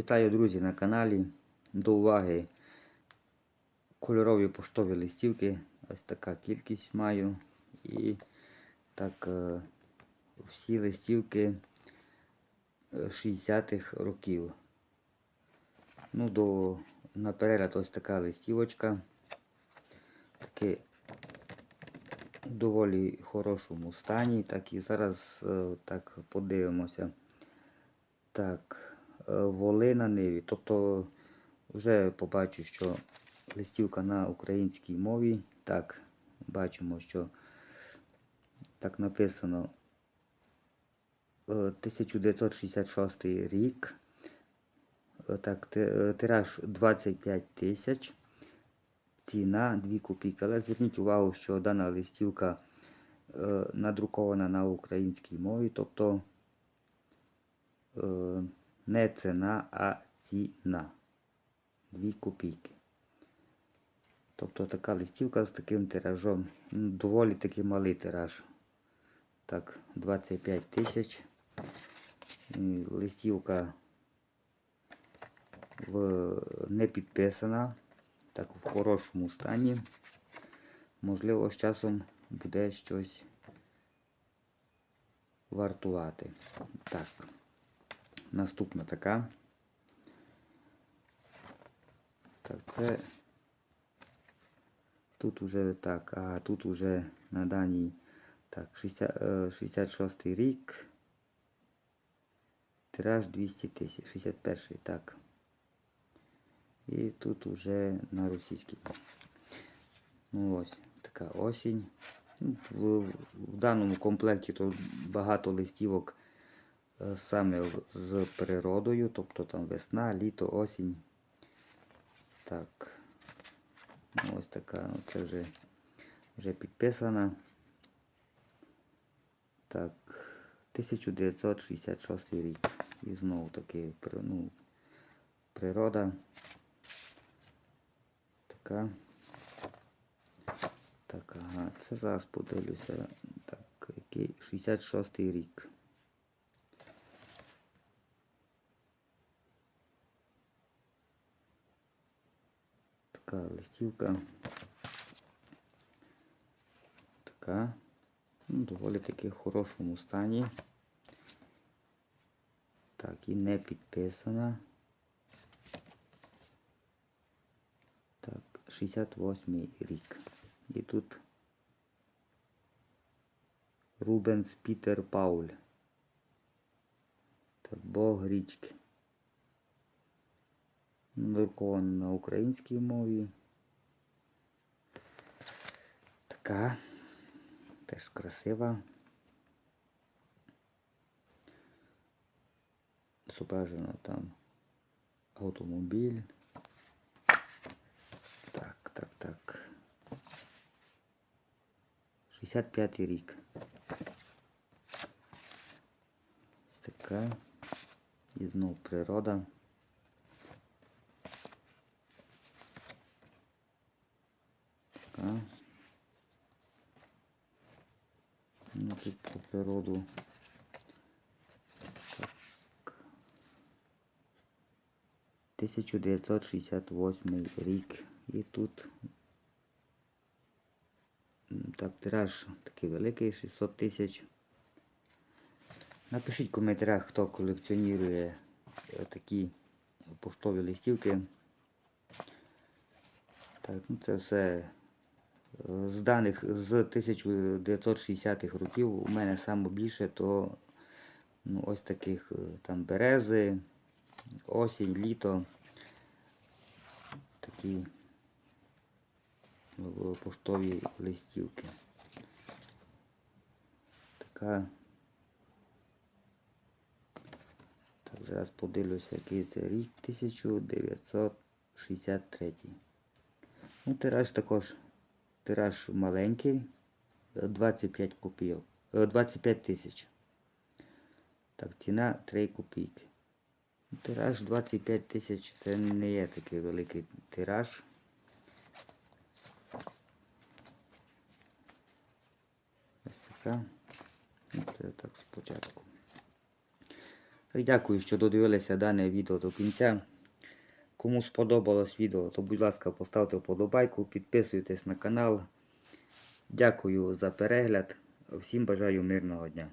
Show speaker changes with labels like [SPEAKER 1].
[SPEAKER 1] Вітаю, друзі, на каналі. До уваги кольорові поштові листівки. Ось така кількість маю. І так е, всі листівки е, 60-х років. Ну, до, на ось така листівочка. Таке доволі хорошому стані. Так і зараз е, так подивимося. Так, е, воли на ниві. Тобто вже побачу, що листівка на українській мові. Так, бачимо, що так написано е, 1966 рік. Е, Так, е, тираж 25 тисяч. Ціна 2 копійки. Але зверніть увагу, що дана листівка е, надрукована на українській мові. Тобто е, не ціна, а ціна. 2 копійки. Тобто така листівка з таким тиражом. Ну, Доволі таки малий тираж. Так, 25 тисяч. Листівка в, не підписана. Так, в хорошому стані. Можливо, з часом буде щось вартувати. Так. Наступна така. Так, це тут уже так, а тут уже на даній так, 60, е, 66 рік. Тираж 200 тисяч, 61 так. І тут уже на російській. Ну ось така осінь. Ну, В, в даному комплекті тут багато листівок е, саме з природою, тобто там весна, літо, осінь. Так. Ну, ось така, ну, це вже, вже підписана. Так, 1966 рік. І знову таки ну, природа. Така. Так, ага, це зараз подивлюся. Так, який 66 рік. Така листівка. Така. Ну, доволі таки в хорошому стані. Так, і не підписана. Так, 68 рік. І тут Рубенс Пітер Пауль. Так, Бог річки. Друковано на українській мові. Така. Теж красива. Зображено там автомобіль. Так, так, так. 65 рік. Ось така. І знов природа. Така. Ну, тут про природу. Так. 1968 рік. І тут так, тираж такий великий, 600 тисяч. Напишіть в коментарях, хто колекціонує е, такі поштові листівки. Так, ну це все з даних з 1960-х років у мене саме більше, то ну, ось таких е, там берези, осінь, літо. Такі е, поштові листівки. Така. Так, зараз подивлюся, який це рік 1963. Ну, тираж також тираж маленький, е, 25 копійок, е, 25 тисяч. Так, ціна 3 копійки. Тираж 25 тисяч це не є такий великий тираж. Ось така. Ну, Це так спочатку. Так, дякую, що додивилися дане відео до кінця. Кому сподобалось відео, то будь ласка поставте вподобайку, підписуйтесь на канал. Дякую за перегляд. Всім бажаю мирного дня.